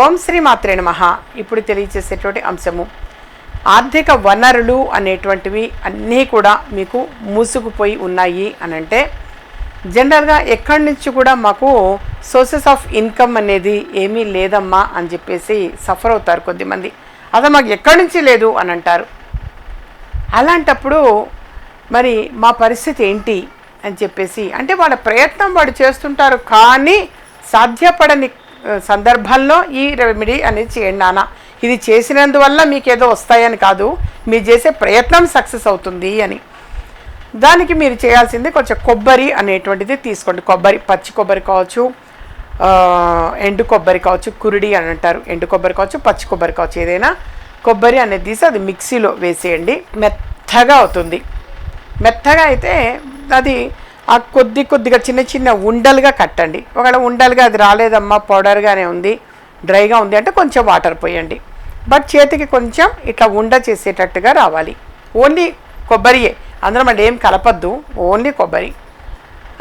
ఓం శ్రీ మాత్రే మహా ఇప్పుడు తెలియచేసేటువంటి అంశము ఆర్థిక వనరులు అనేటువంటివి అన్నీ కూడా మీకు మూసుకుపోయి ఉన్నాయి అని అంటే జనరల్గా ఎక్కడి నుంచి కూడా మాకు సోర్సెస్ ఆఫ్ ఇన్కమ్ అనేది ఏమీ లేదమ్మా అని చెప్పేసి సఫర్ అవుతారు కొద్దిమంది. అది మాకు ఎక్కడి నుంచి లేదు అని అంటారు. అలాంటప్పుడు మరి మా పరిస్థితి ఏంటి అని చెప్పేసి అంటే వాళ్ళ ప్రయత్నం వాడు చేస్తుంటారు కానీ సాధ్యపడని సందర్భాల్లో సందర్భంలో ఈ రెమెడీ అనేది చేయండి నాన్న. ఇది చేసినందువల్ల మీకు ఏదో వస్తాయని కాదు. మీరు చేసే ప్రయత్నం సక్సెస్ అవుతుంది అని. దానికి మీరు చేయాల్సింది కొంచెం కొబ్బరి అనేటువంటిది తీసుకోండి. కొబ్బరి పచ్చి కొబ్బరి కావచ్చు ఎండు కొబ్బరి కావచ్చు కురిడి అని అంటారు. ఎండు కొబ్బరి కావచ్చు పచ్చి కొబ్బరి కావచ్చు ఏదైనా కొబ్బరి అనేది తీసి అది మిక్సీలో వేసేయండి. మెత్తగా అవుతుంది. మెత్తగా అయితే అది ఆ కొద్ది కొద్దిగా చిన్న చిన్న ఉండలుగా కట్టండి. ఒకవేళ ఉండలుగా అది రాలేదమ్మా పౌడర్గానే ఉంది డ్రైగా ఉంది అంటే కొంచెం వాటర్ పోయండి. బట్ చేతికి కొంచెం ఇట్లా ఉండ చేసేటట్టుగా రావాలి. ఓన్లీ కొబ్బరియే అందరం అంటే ఏం కలపద్దు ఓన్లీ కొబ్బరి.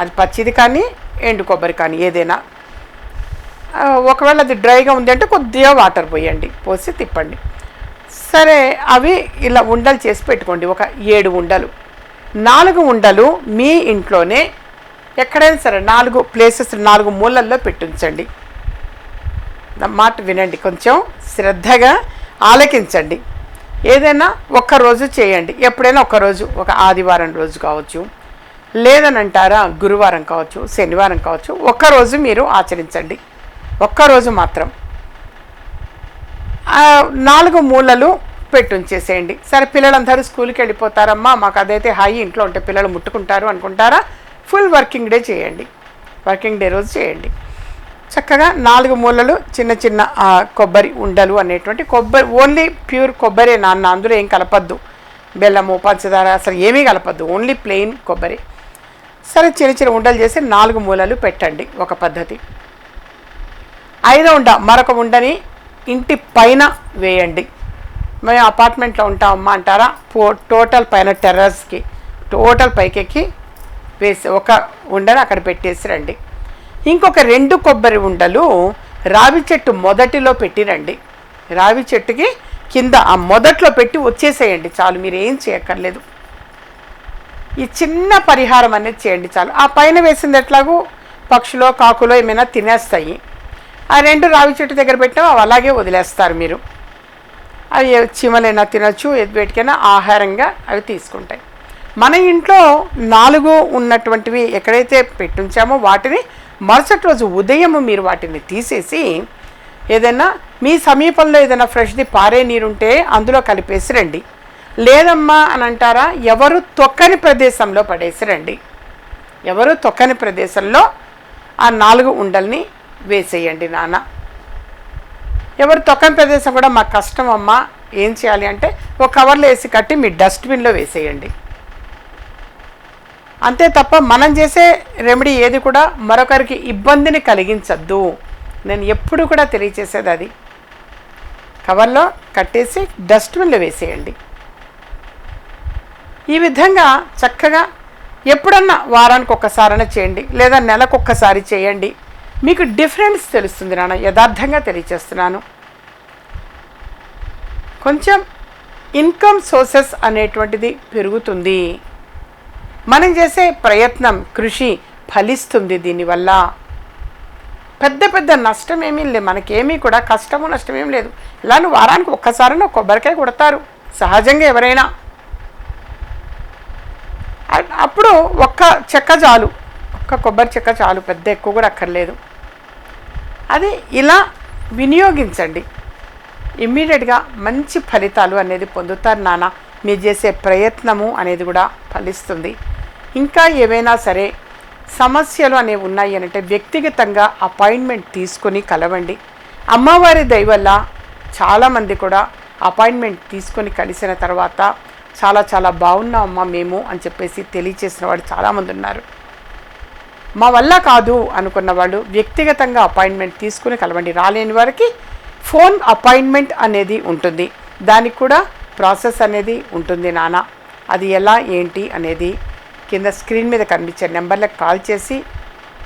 అది పచ్చిది కానీ ఎండు కొబ్బరి కానీ ఏదైనా. ఒకవేళ అది డ్రైగా ఉంది అంటే కొద్దిగా వాటర్ పోయండి పోసి తిప్పండి. సరే అవి ఇలా ఉండలు చేసి పెట్టుకోండి ఒక ఏడు ఉండలు. నాలుగు ఉండలు మీ ఇంట్లోనే ఎక్కడైనా సరే నాలుగు ప్లేసెస్ నాలుగు మూలల్లో పెట్టించండి. మాట వినండి. కొంచెం శ్రద్ధగా ఆలకించండి. ఏదైనా ఒక్క రోజు చేయండి. ఎప్పుడైనా ఒకరోజు ఒక ఆదివారం రోజు కావచ్చు లేదనంటారా గురువారం కావచ్చు శనివారం కావచ్చు ఒక్కరోజు మీరు ఆచరించండి. ఒక్కరోజు మాత్రం. నాలుగు మూలలు పెట్టి ఉంచేసేయండి సరే పిల్లలందరూ స్కూల్కి వెళ్ళిపోతారమ్మా మాకు అదైతే హై ఇంట్లో ఉంటే పిల్లలు ముట్టుకుంటారు అనుకుంటారా? ఫుల్ వర్కింగ్ డే చేయండి. వర్కింగ్ డే రోజు చేయండి. చక్కగా నాలుగు మూలలు చిన్న చిన్న కొబ్బరి ఉండలు అనేటువంటి కొబ్బరి ఓన్లీ ప్యూర్ కొబ్బరి నాన్న అందులో ఏం కలపద్దు. బెల్లము పంచదార అసలు ఏమీ కలపద్దు ఓన్లీ ప్లెయిన్ కొబ్బరి. సరే చిన్న చిన్న ఉండలు చేసి నాలుగు మూలలు పెట్టండి ఒక పద్ధతి. ఐదో ఉండ మరొక ఉండని ఇంటి పైన వేయండి. మేము అపార్ట్మెంట్లో ఉంటామమ్మా అంటారా? పో టోటల్ పైన టెర్రస్కి టోటల్ పైకెక్కి వేసి ఒక ఉండని అక్కడ పెట్టేసి రండి. ఇంకొక రెండు కొబ్బరి ఉండలు రావి చెట్టు మొదటిలో పెట్టి రండి. రావి చెట్టుకి కింద ఆ మొదట్లో పెట్టి వచ్చేసేయండి చాలు మీరు ఏం చేయక్కర్లేదు. ఈ చిన్న పరిహారం అనేది చేయండి చాలు. ఆ పైన వేసింది ఎట్లాగూ? పక్షులో కాకులో ఏమైనా తినేస్తాయి. ఆ రెండు రావి చెట్టు దగ్గర పెట్టినా అవి అలాగే వదిలేస్తారు మీరు. అవి చీమలైనా తినచ్చు వేటికైనా ఆహారంగా అవి తీసుకుంటాయి. మన ఇంట్లో నాలుగు ఉన్నటువంటివి ఎక్కడైతే పెట్టించామో వాటిని మరుసటి రోజు ఉదయం మీరు వాటిని తీసేసి ఏదైనా మీ సమీపంలో ఏదైనా ఫ్రెష్ది పారే నీరుంటే అందులో కలిపేసి రండి. లేదమ్మా అని అంటారా? ఎవరు తొక్కని ప్రదేశంలో పడేసి రండి. ఎవరు తొక్కని ప్రదేశంలో ఆ నాలుగు ఉండల్ని వేసేయండి నాన్న. ఎవరు తొక్కని ప్రదేశం కూడా మాకు కష్టం అమ్మా. ఏం చేయాలి అంటే ఒక కవర్లో వేసి కట్టి మీ డస్ట్బిన్లో వేసేయండి. అంతే తప్ప మనం చేసే రెమెడీ ఏది కూడా మరొకరికి ఇబ్బందిని కలిగించద్దు. నేను ఎప్పుడు కూడా తెలియచేసేది అది. కవర్లో కట్టేసి డస్ట్బిన్లో వేసేయండి. ఈ విధంగా చక్కగా ఎప్పుడన్నా వారానికి ఒక్కసారైనా చేయండి. లేదా నెలకు ఒక్కసారి చేయండి. మీకు డిఫరెన్స్ తెలుస్తుంది నాన్న యథార్థంగా తెలియచేస్తున్నాను. కొంచెం ఇన్కమ్ సోర్సెస్ అనేటువంటిది పెరుగుతుంది. మనం చేసే ప్రయత్నం కృషి ఫలిస్తుంది దీనివల్ల. పెద్ద పెద్ద నష్టం ఏమీ లేదు మనకేమీ కూడా కష్టము నష్టం ఏం లేదు. ఇలా నువ్వు వారానికి ఒక్కసారైనా కొబ్బరికాయ కొడతారు సహజంగా ఎవరైనా. అప్పుడు ఒక్క చెక్క చాలు ఒక్క కొబ్బరి చెక్క చాలు పెద్ద ఎక్కువ కూడా అక్కర్లేదు. అది ఇలా వినియోగించండి. ఇమ్మీడియట్గా మంచి ఫలితాలు అనేది పొందుతారు నాన్న. మీరు చేసే ప్రయత్నము అనేది కూడా ఫలిస్తుంది. ఇంకా ఏవైనా సరే సమస్యలు అనేవి ఉన్నాయి అంటే వ్యక్తిగతంగా అపాయింట్మెంట్ తీసుకొని కలవండి. అమ్మవారి దయవల్ల చాలామంది కూడా అపాయింట్మెంట్ తీసుకొని కలిసిన తర్వాత చాలా చాలా బాగున్నాం అమ్మ మేము అని చెప్పేసి తెలియచేసిన వాడు చాలామంది ఉన్నారు. మా వల్ల కాదు అనుకున్న వాళ్ళు వ్యక్తిగతంగా అపాయింట్మెంట్ తీసుకుని కలవండి. రాలేని వారికి ఫోన్ అపాయింట్మెంట్ అనేది ఉంటుంది. దానికి కూడా ప్రాసెస్ అనేది ఉంటుంది నాన్న. అది ఎలా ఏంటి అనేది కింద స్క్రీన్ మీద కనిపించే నెంబర్లకు కాల్ చేసి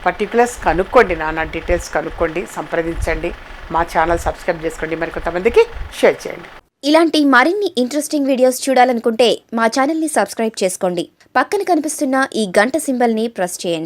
పర్టికులర్స్ కనుక్కోండి నాన్న. డీటెయిల్స్ కనుక్కోండి సంప్రదించండి. మా ఛానల్ సబ్స్క్రైబ్ చేసుకోండి. మరి కొంతమందికి షేర్ చేయండి. ఇలాంటి మరిన్ని ఇంట్రెస్టింగ్ వీడియోస్ చూడాలనుకుంటే మా ఛానల్ని సబ్స్క్రైబ్ చేసుకోండి. పక్కన కనిపిస్తున్న ఈ గంట సింబల్ని ప్రెస్ చేయండి.